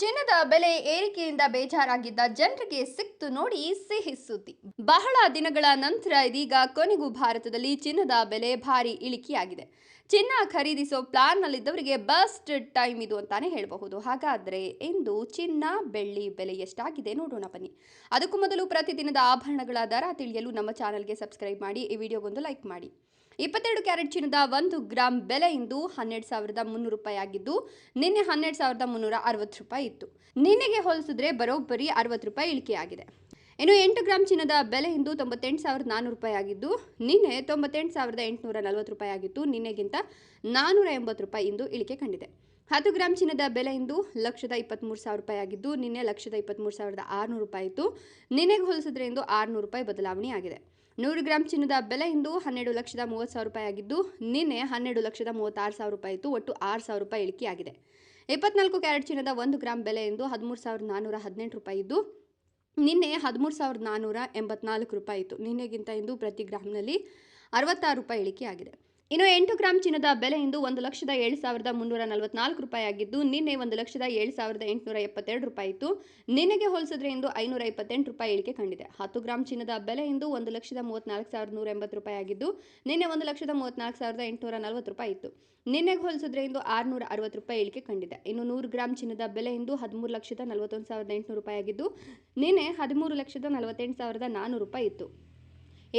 ಚಿನ್ನದ ಬೆಲೆ ಏರಿಕೆಯಿಂದ ಬೇಜಾರಾಗಿದ್ದ ಜನರಿಗೆ ಸಿಕ್ತು ನೋಡಿ ಸಿಹಿ ಸುದ್ದಿ. ಬಹಳ ದಿನಗಳ ನಂತರ ಇದೀಗ ಕೊನೆಗೂ ಭಾರತದಲ್ಲಿ ಚಿನ್ನದ ಬೆಲೆ ಭಾರಿ ಇಳಿಕೆಯಾಗಿದೆ. ಚಿನ್ನ ಖರೀದಿಸೋ ಪ್ಲಾನ್ನಲ್ಲಿದ್ದವರಿಗೆ ಬೆಸ್ಟ್ ಟೈಮ್ ಇದು ಅಂತಾನೆ ಹೇಳಬಹುದು. ಹಾಗಾದ್ರೆ ಇಂದು ಚಿನ್ನ ಬೆಳ್ಳಿ ಬೆಲೆ ಎಷ್ಟಾಗಿದೆ ನೋಡೋಣ ಬನ್ನಿ. ಅದಕ್ಕೂ ಮೊದಲು ಪ್ರತಿದಿನದ ಆಭರಣಗಳ ದರ ತಿಳಿಯಲು ನಮ್ಮ ಚಾನಲ್ಗೆ ಸಬ್ಸ್ಕ್ರೈಬ್ ಮಾಡಿ, ಈ ವಿಡಿಯೋಗೊಂದು ಲೈಕ್ ಮಾಡಿ. ಇಪ್ಪತ್ತೆರಡು ಕ್ಯಾರೆಟ್ ಚಿನ್ನದ ಒಂದು ಗ್ರಾಂ ಬೆಲೆ ಇಂದು ಹನ್ನೆರಡು ಸಾವಿರದ ಮುನ್ನೂರು ರೂಪಾಯಿ ಆಗಿದ್ದು, ನಿನ್ನೆ ಹನ್ನೆರಡು ಸಾವಿರದ ಮುನ್ನೂರ ಅರವತ್ತು ರೂಪಾಯಿ ಇತ್ತು. ನಿನ್ನೆಗೆ ಹೋಲಿಸಿದ್ರೆ ಬರೋಬ್ಬರಿ ಅರವತ್ತು ರೂಪಾಯಿ ಇಳಿಕೆಯಾಗಿದೆ. ಇನ್ನು ಎಂಟು ಗ್ರಾಮ್ ಚಿನ್ನದ ಬೆಲೆ ಇಂದು ತೊಂಬತ್ತೆಂಟು ಸಾವಿರದ ನಾನ್ನೂರು ರೂಪಾಯಿ ಆಗಿದ್ದು, ನಿನ್ನೆ ತೊಂಬತ್ತೆಂಟು ಸಾವಿರದ ಎಂಟುನೂರ ನಲವತ್ತು ರೂಪಾಯಿ ಆಗಿತ್ತು. ನಿನ್ನೆಗಿಂತ ನಾನ್ನೂರ ಎಂಬತ್ತು ರೂಪಾಯಿ ಇಂದು ಇಳಿಕೆ ಕಂಡಿದೆ. ಹತ್ತು ಗ್ರಾಮ್ ಚಿನ್ನದ ಬೆಲೆ ಇಂದು ಲಕ್ಷದ ಇಪ್ಪತ್ತ್ಮೂರು ಸಾವಿರ ರೂಪಾಯಿ ಆಗಿದ್ದು, ನಿನ್ನೆ ಲಕ್ಷದ ಇಪ್ಪತ್ತ್ಮೂರು ಸಾವಿರದ ಆರುನೂರು ರೂಪಾಯಿ ಇತ್ತು. ನಿನ್ನೆಗೆ ಹೋಲಿಸಿದ್ರೆ ಇಂದು ಆರುನೂರು ರೂಪಾಯಿ ಬದಲಾವಣೆ ಆಗಿದೆ ನೂರು ಗ್ರಾಂ ಚಿನ್ನದ ಬೆಲೆ ಇಂದು ಹನ್ನೆರಡು ಲಕ್ಷದ ಮೂವತ್ತು ಸಾವಿರ ರೂಪಾಯಿ ಆಗಿದ್ದು, ನಿನ್ನೆ ಹನ್ನೆರಡು ಲಕ್ಷದ ಮೂವತ್ತಾರು ಸಾವಿರ ರೂಪಾಯಿ ಇತ್ತು, ಒಟ್ಟು ಆರು ಸಾವಿರ ರೂಪಾಯಿ ಇಳಿಕೆಯಾಗಿದೆ. ಇಪ್ಪತ್ನಾಲ್ಕು ಕ್ಯಾರೆಟ್ ಚಿನ್ನದ ಒಂದು ಗ್ರಾಂ ಬೆಲೆ ಇಂದು ಹದಿಮೂರು ಸಾವಿರದ ನಾನ್ನೂರ ಹದಿನೆಂಟು ರೂಪಾಯಿ ಇದ್ದು, ನಿನ್ನೆ ಹದಿಮೂರು ಸಾವಿರದ ನಾನ್ನೂರ ಎಂಬತ್ನಾಲ್ಕು ರೂಪಾಯಿ ಇತ್ತು. ನಿನ್ನೆಗಿಂತ ಇಂದು ಪ್ರತಿ ಗ್ರಾಮ್ನಲ್ಲಿ ಅರವತ್ತಾರು ರೂಪಾಯಿ ಇಳಿಕೆಯಾಗಿದೆ. ಇನ್ನು ಎಂಟು ಗ್ರಾಂ ಚಿನ್ನದ ಬೆಲೆ ಇಂದು ಒಂದು ಲಕ್ಷದ ಏಳು ಸಾವಿರದ ಮುನ್ನೂರ ನಲವತ್ನಾಲ್ಕು ರೂಪಾಯಿ ಆಗಿದ್ದು, ನಿನ್ನೆ ಒಂದು ಲಕ್ಷದ ಏಳು ಸಾವಿರದ ಎಂಟುನೂರ ಎಪ್ಪತ್ತೆರಡು ರೂಪಾಯಿ ಇತ್ತು. ನಿನ್ನೆಗೆ ಹೋಲಿಸಿದ್ರೆ ಇಂದು ಐನೂರ ಇಪ್ಪತ್ತೆಂಟು ರೂಪಾಯಿ ಇಳಿಕೆ ಕಂಡಿದೆ. ಹತ್ತು ಗ್ರಾಂ ಚಿನ್ನದ ಬೆಲೆ ಇಂದು ಒಂದು ಲಕ್ಷದ ಮೂವತ್ನಾಲ್ಕು ಸಾವಿರದ ನೂರ ಎಂಬತ್ತು ರೂಪಾಯಿ ಆಗಿದ್ದು, ನಿನ್ನೆ ಒಂದು ಲಕ್ಷದ ಮೂವತ್ನಾಲ್ಕು ಸಾವಿರದ ಎಂಟುನೂರ ನಲವತ್ತು ರೂಪಾಯಿ ಇತ್ತು. ನಿನ್ನೆಗೆ ಹೋಲಿಸಿದ್ರೆ ಇಂದು ಆರುನೂರ ಅರವತ್ತು ರೂಪಾಯಿ ಇಳಿಕೆ ಕಂಡಿದೆ. ಇನ್ನು ನೂರು ಗ್ರಾಂ ಚಿನ್ನದ ಬೆಲೆ ಇಂದು ಹದಿಮೂರು ಲಕ್ಷದ ನಲವತ್ತೊಂದು ಸಾವಿರದ ಎಂಟುನೂರು ರೂಪಾಯಿ ಆಗಿದ್ದು, ನಿನ್ನೆ ಹದಿಮೂರು ಲಕ್ಷದ ನಲವತ್ತೆಂಟು ಸಾವಿರದ ನಾನ್ನೂರು ರೂಪಾಯಿ ಇತ್ತು.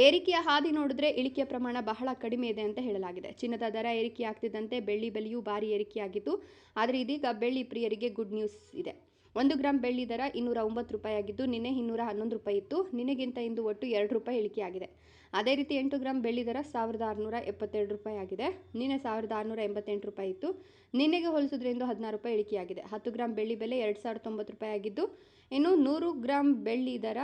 ಏರಿಕೆಯ ಹಾದಿ ನೋಡಿದ್ರೆ ಇಳಿಕೆಯ ಪ್ರಮಾಣ ಬಹಳ ಕಡಿಮೆ ಇದೆ ಅಂತ ಹೇಳಲಾಗಿದೆ. ಚಿನ್ನದ ದರ ಏರಿಕೆಯಾಗ್ತಿದ್ದಂತೆ ಬೆಳ್ಳಿ ಬೆಲೆಯೂ ಭಾರಿ ಏರಿಕೆಯಾಗಿತ್ತು ಆದರೆ ಇದೀಗ ಬೆಳ್ಳಿ ಪ್ರಿಯರಿಗೆ ಗುಡ್ ನ್ಯೂಸ್ ಇದೆ. ಒಂದು ಗ್ರಾಮ್ ಬೆಳ್ಳಿ ದರ ಇನ್ನೂರ ಒಂಬತ್ತು ರೂಪಾಯಿ ಆಗಿದ್ದು ನಿನ್ನೆ ಇನ್ನೂರ ಹನ್ನೊಂದು ರೂಪಾಯಿ ಇತ್ತು. ನಿನಗಿಂತ ಇಂದು ಒಟ್ಟು ಎರಡು ರೂಪಾಯಿ ಇಳಿಕೆಯಾಗಿದೆ. ಅದೇ ರೀತಿ ಎಂಟು ಗ್ರಾಮ್ ಬೆಳ್ಳಿ ದರ ಸಾವಿರದ ಆರುನೂರ ಎಪ್ಪತ್ತೆರಡು ರೂಪಾಯಿ ಆಗಿದೆ ನಿನ್ನೆ ಸಾವಿರದ ಆರುನೂರ ಎಂಬತ್ತೆಂಟು ರೂಪಾಯಿ ಇತ್ತು. ನಿನ್ನೆಗೆ ಹೋಲಿಸಿದ್ರೆ ಇಂದು ಹದಿನಾರು ರೂಪಾಯಿ ಇಳಿಕೆಯಾಗಿದೆ. ಹತ್ತು ಗ್ರಾಮ್ ಬೆಳ್ಳಿ ಬೆಲೆ ಎರಡು ಸಾವಿರದ ತೊಂಬತ್ತು ರೂಪಾಯಿ ಆಗಿದ್ದು ಇನ್ನು ನೂರು ಗ್ರಾಮ್ ಬೆಳ್ಳಿ ದರ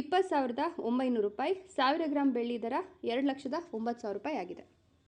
ಇಪ್ಪತ್ತು ಸಾವಿರದ ಒಂಬೈನೂರು ರೂಪಾಯಿ ಸಾವಿರ ಗ್ರಾಂ ಬೆಳ್ಳಿ ದರ ಎರಡು ಲಕ್ಷದ ಒಂಬತ್ತು ಸಾವಿರ ರೂಪಾಯಿ ಆಗಿದೆ.